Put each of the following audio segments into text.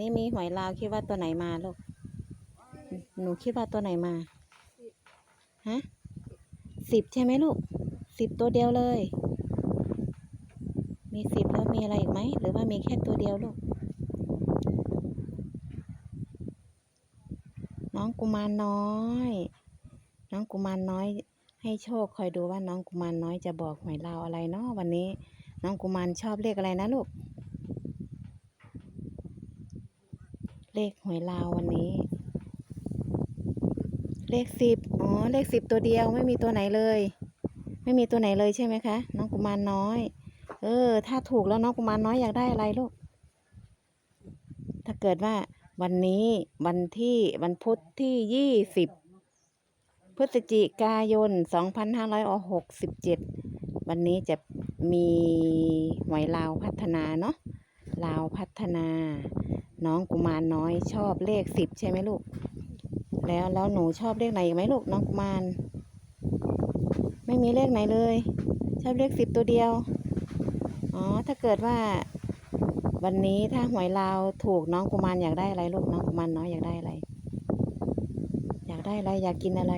นี้มีหวยลาวคิดว่าตัวไหนมาลูก หนูคิดว่าตัวไหนมา ฮะสิบใช่ไหมลูกสิบตัวเดียวเลย มีสิบแล้วมีอะไรอีกไหม หรือว่ามีแค่ตัวเดียวลูก น้องกุมารน้อย น้องกุมารน้อย ให้โชคคอยดูว่าน้องกุมารน้อยจะบอกหวยลาวอะไรเนาะวันนี้ น้องกุมารชอบเลขอะไรนะลูก เลขหวยลาววันนี้ เลขสิบอ๋อ เลขสิบตัวเดียวไม่มีตัวไหนเลย ไม่มีตัวไหนเลยใช่ไหมคะ น้องกุมารน้อย เออ ถ้าถูกแล้วน้องกุมารน้อยอยากได้อะไรลูก ถ้าเกิดว่าวันนี้วันที่วันพุธที่ยี่สิบพฤศจิกายนสองพันห้าร้อยหกสิบเจ็ดวันนี้จะมีหวยลาวพัฒนาเนาะลาวพัฒนา น้องกุมารน้อยชอบเลขสิบใช่ไหมลูก แล้วแล้วหนูชอบเลขไหนอีกไหมลูกน้องกุมาร ไม่มีเลขไหนเลย ชอบเลขสิบตัวเดียว อ๋อ ถ้าเกิดว่า วันนี้ถ้าหวยลาวถูกน้องกุมารอยากได้อะไรลูกน้องกุมารน้อยอยากได้อะไร อยากได้อะไรอยากกินอะไร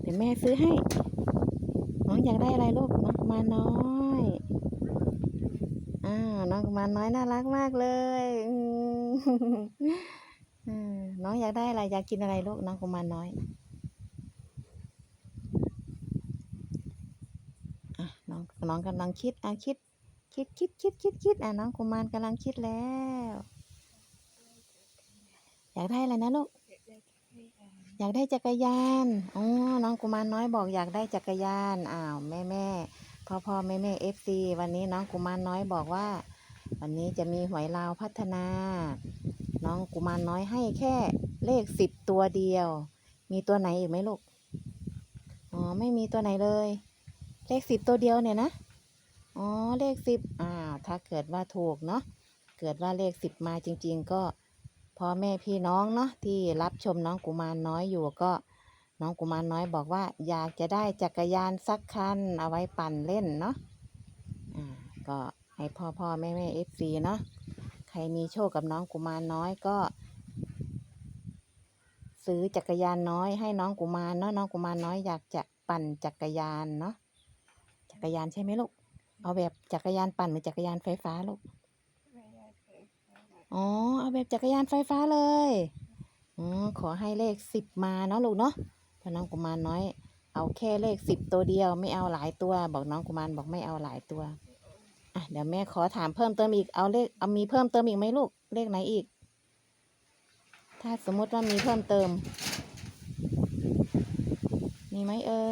เดี๋ยวแม่ซื้อให้ น้องอยากได้อะไรลูกน้องกุมารน้อย อ้าวน้องกุมารน้อยน่ารักมากเลยอืน้องอยากได้อะไรอยากกินอะไรลูกน้องกุมารน้อยอะน้องน้องกำลังคิดอะคิด คิดคิดคิดคิดคิดอะน้องกุมารกำลังคิดแล้ว อยากได้อะไรนะลูกอยากได้จักรยาน อ๋อ น้องกุมารน้อยบอกอยากได้จักรยาน อ้าว แม่แม่ พ่อพ่อแม่แม่เอฟซีวันนี้น้องกุมารน้อยบอกว่า วันนี้จะมีหวยลาวพัฒนา น้องกุมารน้อยให้แค่เลขสิบตัวเดียว มีตัวไหนอีกไหมลูกอ๋อไม่มีตัวไหนเลย เลขสิบตัวเดียวเนี่ยนะอ๋อเลขสิบอ้าวถ้าเกิดว่าถูกเนาะเกิดว่าเลขสิบมาจริง ๆ ก็พ่อแม่พี่น้องเนาะที่รับชมน้องกุมารน้อยอยู่ก็ น้องกุมารน้อยบอกว่า อยากจะได้จักรยานสักคันเอาไว้ปั่นเล่นเนาะอ่าก็ให้พ่อพ่อแม่แม่เอฟซีเนาะใครมีโชคกับน้องกุมารน้อยก็ ซื้อจักรยานน้อยให้น้องกุมารเนาะน้องกุมารน้อยอยากจะปั่นจักรยานเนาะจักรยานใช่ไหมลูกเอาแบบจักรยานปั่นหรือจักรยานไฟฟ้าลูกอ๋อเอาแบบจักรยานไฟฟ้าเลย อ๋อ ขอให้เลขสิบมาเนาะลูกเนาะ พราะน้องกุมารน้อย เอาแค่เลขสิบตัวเดียว ไม่เอาหลายตัว บอกน้องกุมารบอกไม่เอาหลายตัว อะเดี๋ยวแม่ขอถามเพิ่มเติมอีกเอาเลขเอามีเพิ่มเติมอีกไหมลูกเลขไหนอีก ถ้าสมมติว่ามีเพิ่มเติม มีไหมเอ่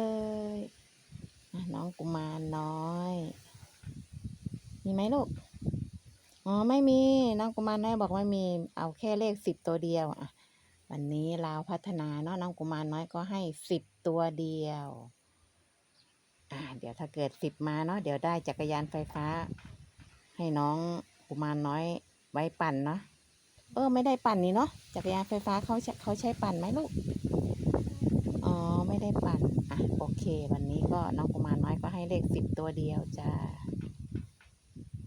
ยน้องกุมารน้อย มีไหมลูกอ๋อไม่มีน้องกุมารน้อยบอกไม่มีเอาแค่เลขสิบตัวเดียวอะ วันนี้ลาวพัฒนาเนาะน้องกุมารน้อยก็ให้สิบตัวเดียว อ่า เดี๋ยวถ้าเกิดสิบมาเนาะเดี๋ยวได้จักรยานไฟฟ้า ให้น้องกุมารน้อยไว้ปั่นเนาะเออ ไม่ได้ปั่นนี่เนาะจักรยานไฟฟ้าเขาใช้เขาใช้ปั่นไหมลูกอ๋อไม่ได้ปั่นอะโอเค วันนี้ก็น้องกุมารน้อยก็ให้เลขสิบตัวเดียวจ้า